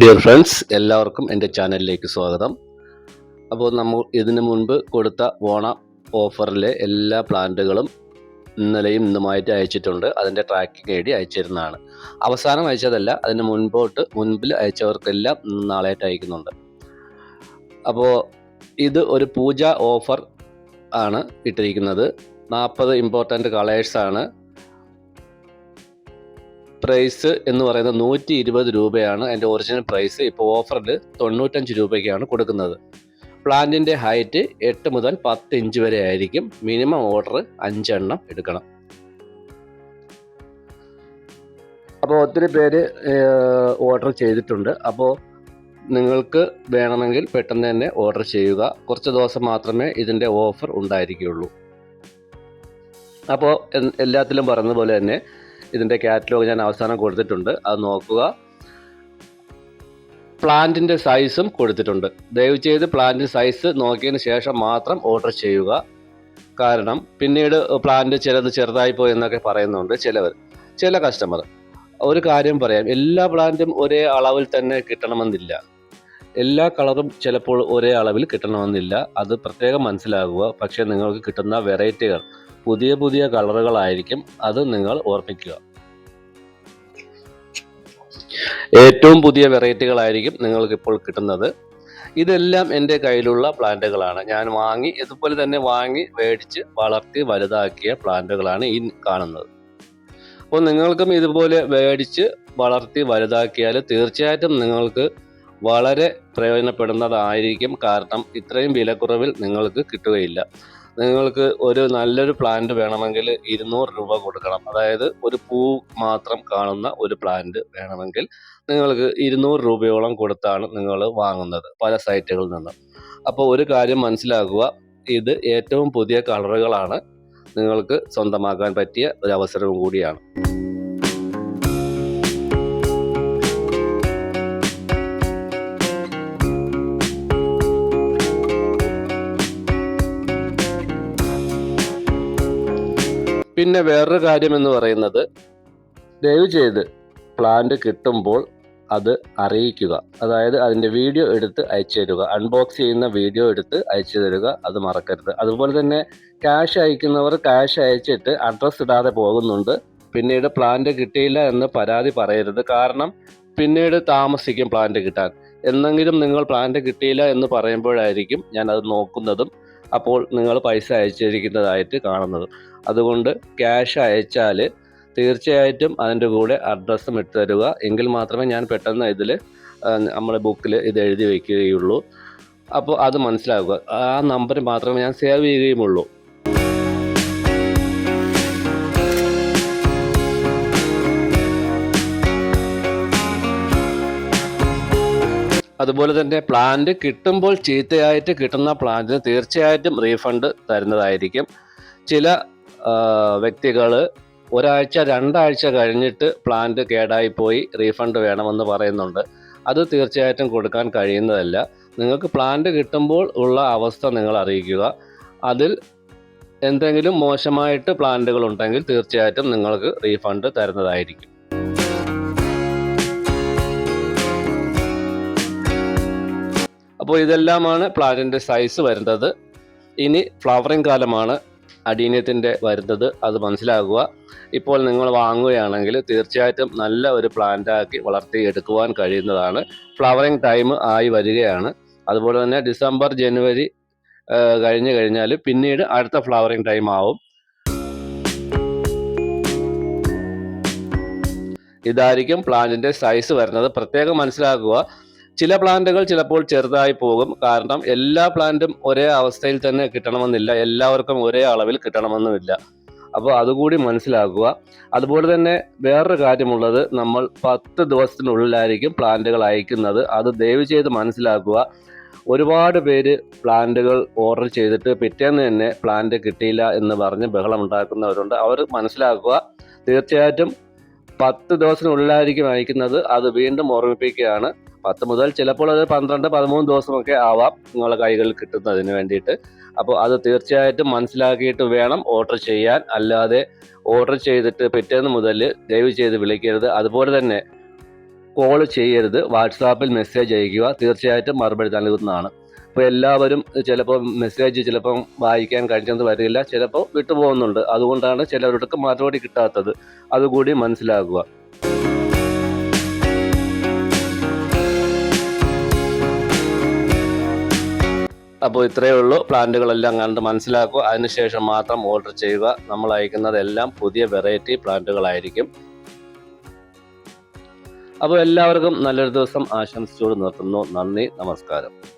Dear friends എല്ലാവർക്കും എന്റെ ചാനലിലേക്ക് സ്വാഗതം. അപ്പോൾ നമ്മൾ ഇതിനു മുൻപ് കൊടുത്ത ഓണ ഓഫറിലെ എല്ലാ പ്ലാന്റുകളും ഇന്നലെയും ഇന്നുമായിട്ട് അയച്ചിട്ടുണ്ട്. അതിന്റെ ട്രാക്കിംഗ് ഐ ഡി അയച്ചിരുന്നതാണ്. അവസാനം അയച്ചതല്ല അതിന് മുൻപോട്ട് മുൻപിൽ അയച്ചവർക്കെല്ലാം നാളെയായിട്ട് അയക്കുന്നുണ്ട്. അപ്പോൾ ഇത് ഒരു പൂജ ഓഫർ ആണ് ഇട്ടിരിക്കുന്നത്. നാൽപ്പത് ഇമ്പോർട്ടന്റ് കളേഴ്സാണ് പ്രൈസ് എന്ന് പറയുന്നത് നൂറ്റി ഇരുപത് രൂപയാണ് എന്റെ ഒറിജിനൽ പ്രൈസ് ഇപ്പോൾ ഓഫറിൽ തൊണ്ണൂറ്റഞ്ച് രൂപയ്ക്കാണ് കൊടുക്കുന്നത്. പ്ലാന്റിന്റെ ഹൈറ്റ് എട്ട് മുതൽ പത്ത് ഇഞ്ച് വരെ ആയിരിക്കും. മിനിമം ഓർഡർ അഞ്ചെണ്ണം എടുക്കണം. അപ്പോൾ ഒത്തിരി പേര് ഓർഡർ ചെയ്തിട്ടുണ്ട്. അപ്പോൾ നിങ്ങൾക്ക് വേണമെങ്കിൽ പെട്ടെന്ന് തന്നെ ഓർഡർ ചെയ്യുക. കുറച്ച് ദിവസം മാത്രമേ ഇതിന്റെ ഓഫർ ഉണ്ടായിരിക്കുകയുള്ളൂ അപ്പോൾ എല്ലാത്തിലും പറഞ്ഞതുപോലെ തന്നെ ഇതിന്റെ കാറ്റലോഗ് ഞാൻ അവസാനം കൊടുത്തിട്ടുണ്ട്. അത് നോക്കുക. പ്ലാന്റിന്റെ സൈസും കൊടുത്തിട്ടുണ്ട്. ദയവ് ചെയ്ത് പ്ലാന്റ് സൈസ് നോക്കിയതിന് ശേഷം മാത്രം ഓർഡർ ചെയ്യുക. കാരണം പിന്നീട് പ്ലാന്റ് ചിലത് ചെറുതായി പോയി എന്നൊക്കെ പറയുന്നുണ്ട് ചിലവർ ചില കസ്റ്റമർ ഒരു കാര്യം പറയാം. എല്ലാ പ്ലാന്റും ഒരേ അളവിൽ തന്നെ കിട്ടണമെന്നില്ല. എല്ലാ കളറും ചിലപ്പോൾ ഒരേ അളവിൽ കിട്ടണമെന്നില്ല. അത് പ്രത്യേകം മനസ്സിലാകുക പക്ഷേ നിങ്ങൾക്ക് കിട്ടുന്ന വെറൈറ്റികൾ പുതിയ പുതിയ കളറുകളായിരിക്കും അത് നിങ്ങൾ ഓർമ്മിക്കുക. ഏറ്റവും പുതിയ വെറൈറ്റികളായിരിക്കും നിങ്ങൾക്ക് ഇപ്പോൾ കിട്ടുന്നത്. ഇതെല്ലാം എന്റെ കയ്യിലുള്ള പ്ലാന്റുകളാണ്. ഞാൻ വാങ്ങി ഇതുപോലെ തന്നെ വാങ്ങി മേടിച്ച് വളർത്തി വലുതാക്കിയ പ്ലാന്റുകളാണ് ഈ കാണുന്നത്. അപ്പോൾ നിങ്ങൾക്കും ഇതുപോലെ മേടിച്ച് വളർത്തി വലുതാക്കിയാൽ തീർച്ചയായിട്ടും നിങ്ങൾക്ക് വളരെ പ്രയോജനപ്പെടുന്നതായിരിക്കും. കാരണം ഇത്രയും വിലക്കുറവിൽ നിങ്ങൾക്ക് കിട്ടുകയില്ല. നിങ്ങൾക്ക് ഒരു നല്ലൊരു പ്ലാന്റ് വേണമെങ്കിൽ ഇരുന്നൂറ് രൂപ കൊടുക്കണം. അതായത് ഒരു പൂ മാത്രം കാണുന്ന ഒരു പ്ലാന്റ് വേണമെങ്കിൽ നിങ്ങൾക്ക് ഇരുന്നൂറ് രൂപയോളം കൊടുത്താണ് നിങ്ങൾ വാങ്ങുന്നത് പല സൈറ്റുകളിൽ നിന്ന്. അപ്പോൾ ഒരു കാര്യം മനസ്സിലാക്കുക ഇത് ഏറ്റവും പുതിയ കളറുകളാണ് നിങ്ങൾക്ക് സ്വന്തമാക്കാൻ പറ്റിയ ഒരു അവസരവും കൂടിയാണ്. പിന്നെ വേറൊരു കാര്യം എന്ന് പറയുന്നത് ദയവ് ചെയ്ത് പ്ലാന്റ് കിട്ടുമ്പോൾ അത് അറിയിക്കുക. അതായത് അതിന്റെ വീഡിയോ എടുത്ത് അയച്ചു തരിക. അൺബോക്സ് ചെയ്യുന്ന വീഡിയോ എടുത്ത് അയച്ചു തരിക. അത് മറക്കരുത്. അതുപോലെ തന്നെ ക്യാഷ് അയക്കുന്നവർ ക്യാഷ് അയച്ചിട്ട് അഡ്രസ്സ് ഇടാതെ പോകുന്നുണ്ട്. പിന്നീട് പ്ലാന്റ് കിട്ടിയില്ല എന്ന് പരാതി പറയരുത്. കാരണം പിന്നീട് താമസിക്കും പ്ലാന്റ് കിട്ടാൻ. എന്നെങ്കിലും നിങ്ങൾ പ്ലാന്റ് കിട്ടിയില്ല എന്ന് പറയുമ്പോഴായിരിക്കും ഞാൻ അത് നോക്കുന്നതും അപ്പോൾ നിങ്ങൾ പൈസ അയച്ചിരിക്കുന്നതായിട്ട് കാണുന്നത്. അതുകൊണ്ട് ക്യാഷ് അയച്ചാൽ തീർച്ചയായിട്ടും അതിന്റെ കൂടെ അഡ്രസ്സും ഇട്ട് തരിക എങ്കിൽ മാത്രമേ ഞാൻ പെട്ടെന്ന് ഇതിൽ നമ്മുടെ ബുക്കിൽ ഇത് എഴുതി വയ്ക്കുകയുള്ളൂ അപ്പോൾ അത് മനസ്സിലാക്കുക. ആ നമ്പർ മാത്രമേ ഞാൻ സേവ് ചെയ്യുകയുമുള്ളൂ. അതുപോലെ തന്നെ പ്ലാന്റ് കിട്ടുമ്പോൾ ചീത്തയായിട്ട് കിട്ടുന്ന പ്ലാന്റിന് തീർച്ചയായിട്ടും റീഫണ്ട് തരുന്നതായിരിക്കും. ചില വ്യക്തികൾ ഒരാഴ്ച രണ്ടാഴ്ച കഴിഞ്ഞിട്ട് പ്ലാന്റ് കേടായി പോയി റീഫണ്ട് വേണമെന്ന് പറയുന്നുണ്ട്. അത് തീർച്ചയായിട്ടും കൊടുക്കാൻ കഴിയുന്നതല്ല. നിങ്ങൾക്ക് പ്ലാന്റ് കിട്ടുമ്പോൾ ഉള്ള അവസ്ഥ നിങ്ങൾ അറിയിക്കുക. അതിൽ എന്തെങ്കിലും മോശമായിട്ട് പ്ലാന്റുകൾ ഉണ്ടെങ്കിൽ തീർച്ചയായിട്ടും നിങ്ങൾക്ക് റീഫണ്ട് തരുന്നതായിരിക്കും. അപ്പോൾ ഇതെല്ലാമാണ് പ്ലാന്റിന്റെ സൈസ് വരുന്നത്. ഇനി ഫ്ലവറിങ് കാലമാണ് അടീനിയത്തിന്റെ വരുന്നത്. അത് മനസ്സിലാകുക ഇപ്പോൾ നിങ്ങൾ വാങ്ങുകയാണെങ്കിൽ തീർച്ചയായിട്ടും നല്ല ഒരു പ്ലാന്റാക്കി വളർത്തി എടുക്കുവാൻ കഴിയുന്നതാണ്. ഫ്ലവറിങ് ടൈം ആയി വരികയാണ്. അതുപോലെ തന്നെ ഡിസംബർ ജനുവരി കഴിഞ്ഞു കഴിഞ്ഞാൽ പിന്നീട് അടുത്ത ഫ്ലവറിങ് ടൈം ആവും. ഇതായിരിക്കും പ്ലാന്റിന്റെ സൈസ് വരുന്നത്. പ്രത്യേകം മനസ്സിലാക്കുക. ചില പ്ലാന്റുകൾ ചിലപ്പോൾ ചെറുതായി പോകും. കാരണം എല്ലാ പ്ലാന്റും ഒരേ അവസ്ഥയിൽ തന്നെ കിട്ടണമെന്നില്ല. എല്ലാവർക്കും ഒരേ അളവിൽ കിട്ടണമെന്നുമില്ല. അപ്പോൾ അതുകൂടി മനസ്സിലാക്കുക. അതുപോലെ തന്നെ വേറൊരു കാര്യമുള്ളത് നമ്മൾ പത്ത് ദിവസത്തിനുള്ളിലായിരിക്കും പ്ലാന്റുകൾ അയക്കുന്നത്. അത് ദയവ് ചെയ്ത് മനസ്സിലാക്കുക. ഒരുപാട് പേര് പ്ലാന്റുകൾ ഓർഡർ ചെയ്തിട്ട് പിറ്റേന്ന് തന്നെ പ്ലാന്റ് കിട്ടിയില്ല എന്ന് പറഞ്ഞ് ബഹളം ഉണ്ടാക്കുന്നവരുണ്ട്. അവർ മനസ്സിലാക്കുക. തീർച്ചയായിട്ടും പത്ത് ദിവസത്തിനുള്ളിലായിരിക്കും അയക്കുന്നത്. അത് വീണ്ടും ഓർമ്മിപ്പിക്കുകയാണ്. പത്ത് മുതൽ ചിലപ്പോൾ അത് പന്ത്രണ്ട് പതിമൂന്ന് ദിവസമൊക്കെ ആവാം നിങ്ങളുടെ കൈകളിൽ കിട്ടുന്നതിന് വേണ്ടിയിട്ട്. അപ്പോൾ അത് തീർച്ചയായിട്ടും മനസ്സിലാക്കിയിട്ട് വേണം ഓർഡർ ചെയ്യാൻ. അല്ലാതെ ഓർഡർ ചെയ്തിട്ട് പിറ്റേന്ന് മുതൽ ദയവ് ചെയ്ത് വിളിക്കരുത്. അതുപോലെ തന്നെ കോൾ ചെയ്യരുത്. വാട്സാപ്പിൽ മെസ്സേജ് അയക്കുക തീർച്ചയായിട്ടും മറുപടി നൽകുന്നതാണ്. അപ്പോൾ എല്ലാവരും ചിലപ്പോൾ മെസ്സേജ് ചിലപ്പം വായിക്കാൻ കഴിഞ്ഞത് വരില്ല. ചിലപ്പോൾ വിട്ടുപോകുന്നുണ്ട്. അതുകൊണ്ടാണ് ചിലവർക്ക് മറുപടി കിട്ടാത്തത്. അതുകൂടി മനസ്സിലാക്കുക. അപ്പോൾ ഇത്രയേ ഉള്ളൂ. പ്ലാന്റുകളെല്ലാം കണ്ട് മനസ്സിലാക്കുക. അതിനുശേഷം മാത്രം ഓർഡർ ചെയ്യുക. നമ്മൾ അയക്കുന്നതെല്ലാം പുതിയ വെറൈറ്റി പ്ലാന്റുകളായിരിക്കും. അപ്പോൾ എല്ലാവർക്കും നല്ലൊരു ദിവസം ആശംസിച്ചുകൊണ്ട് നിർത്തുന്നു. നന്ദി. നമസ്കാരം.